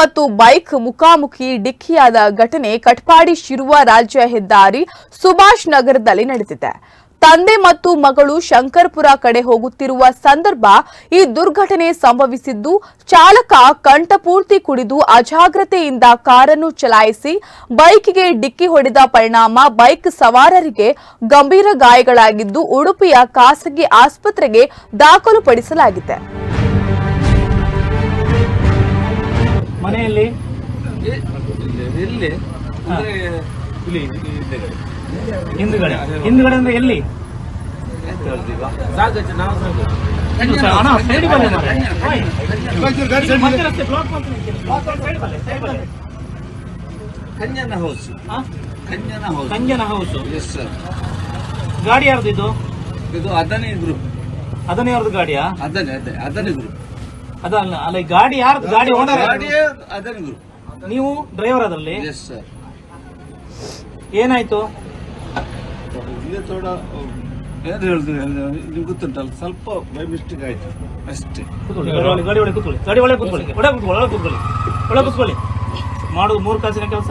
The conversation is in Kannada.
ಮತ್ತು ಬೈಕ್ ಮುಖಾಮುಖಿ ಡಿಕ್ಕಿಯಾದ ಘಟನೆ ಕಟ್ಪಾಡಿ ಶಿರುವ ರಾಜ್ಯ ಹೆದ್ದಾರಿ ಸುಭಾಷ್ ನಗರದಲ್ಲಿ ನಡೆದಿದೆ. ತಂದೆ ಮತ್ತು ಮಗಳು ಶಂಕರ್ಪುರ ಕಡೆ ಹೋಗುತ್ತಿರುವ ಸಂದರ್ಭ ಈ ದುರ್ಘಟನೆ ಸಂಭವಿಸಿದ್ದು, ಚಾಲಕ ಕಂಠಪೂರ್ತಿ ಕುಡಿದು ಅಜಾಗ್ರತೆಯಿಂದ ಕಾರನ್ನು ಚಲಾಯಿಸಿ ಬೈಕ್ಗೆ ಡಿಕ್ಕಿ ಹೊಡೆದ ಪರಿಣಾಮ ಬೈಕ್ ಸವಾರರಿಗೆ ಗಂಭೀರ ಗಾಯಗಳಾಗಿದ್ದು, ಉಡುಪಿಯ ಖಾಸಗಿ ಆಸ್ಪತ್ರೆಗೆ ದಾಖಲುಪಡಿಸಲಾಗಿದೆ ಮನೆಯಲ್ಲಿ? ಇಲ್ಲಿ ಹಿಂದೆಗಡೆ. ಹಿಂದ್ಗಡೆ. ಅಂದ್ರೆ ಎಲ್ಲಿ? ಅಣ್ಣ, ರಸ್ತೆ. Kanjana house Kanjana house Kanjana house yes sir ಗಾಡಿ ಯಾರ್ದು ಇದು? ಇದು ಅದನೇ ಗ್ರೂಪ್ ಅದನೇ ಯಾರ್ದು ಗಾಡಿಯಾ? ಅದನ್ನೇ ಅದೇ ಅದನೇ ಗ್ರೂಪ್ ಅದಲ್ಲ ಅಲ್ಲ ಗಾಡಿ ಯಾರು ಗಾಡಿ ಓನರ್ ಗಾಡಿಯೇ ನೀವು ಡ್ರೈವರ್ ಅದರಲ್ಲಿ? ಎಸ್ ಸರ್ ಏನಾಯ್ತು? ಇದು ಏನು ನಿಮ್ಗೆ ಗೊತ್ತುಂಟಲ್ಲ ಸ್ವಲ್ಪ ಬೈ ಮಿಸ್ಟೇಕ್ ಆಯ್ತು. ಅಷ್ಟೇ. ಕೂತ್ಕೊಳ್ಳಿ ಗಾಡಿ ಒಳಗೆ ಗಾಡಿ ಒಳಗೆ ಕೂತ್ಕೊಳ್ಳಿ ಗಾಡಿ ಒಳಗೆ ಕೂತ್ಕೊಳ್ಳಿ ಒಳಗೆ ಕೂತ್ಕೊಳ್ಳಿ ಒಳಗೆ ಕೂತ್ಕೊಳ್ಳಿ ಒಳಗೆ ಕೂತ್ಕೊಳ್ಳಿ. ಮಾಡುದು ಮೂರು ಕಾಸಿನ ಕೆಲಸ?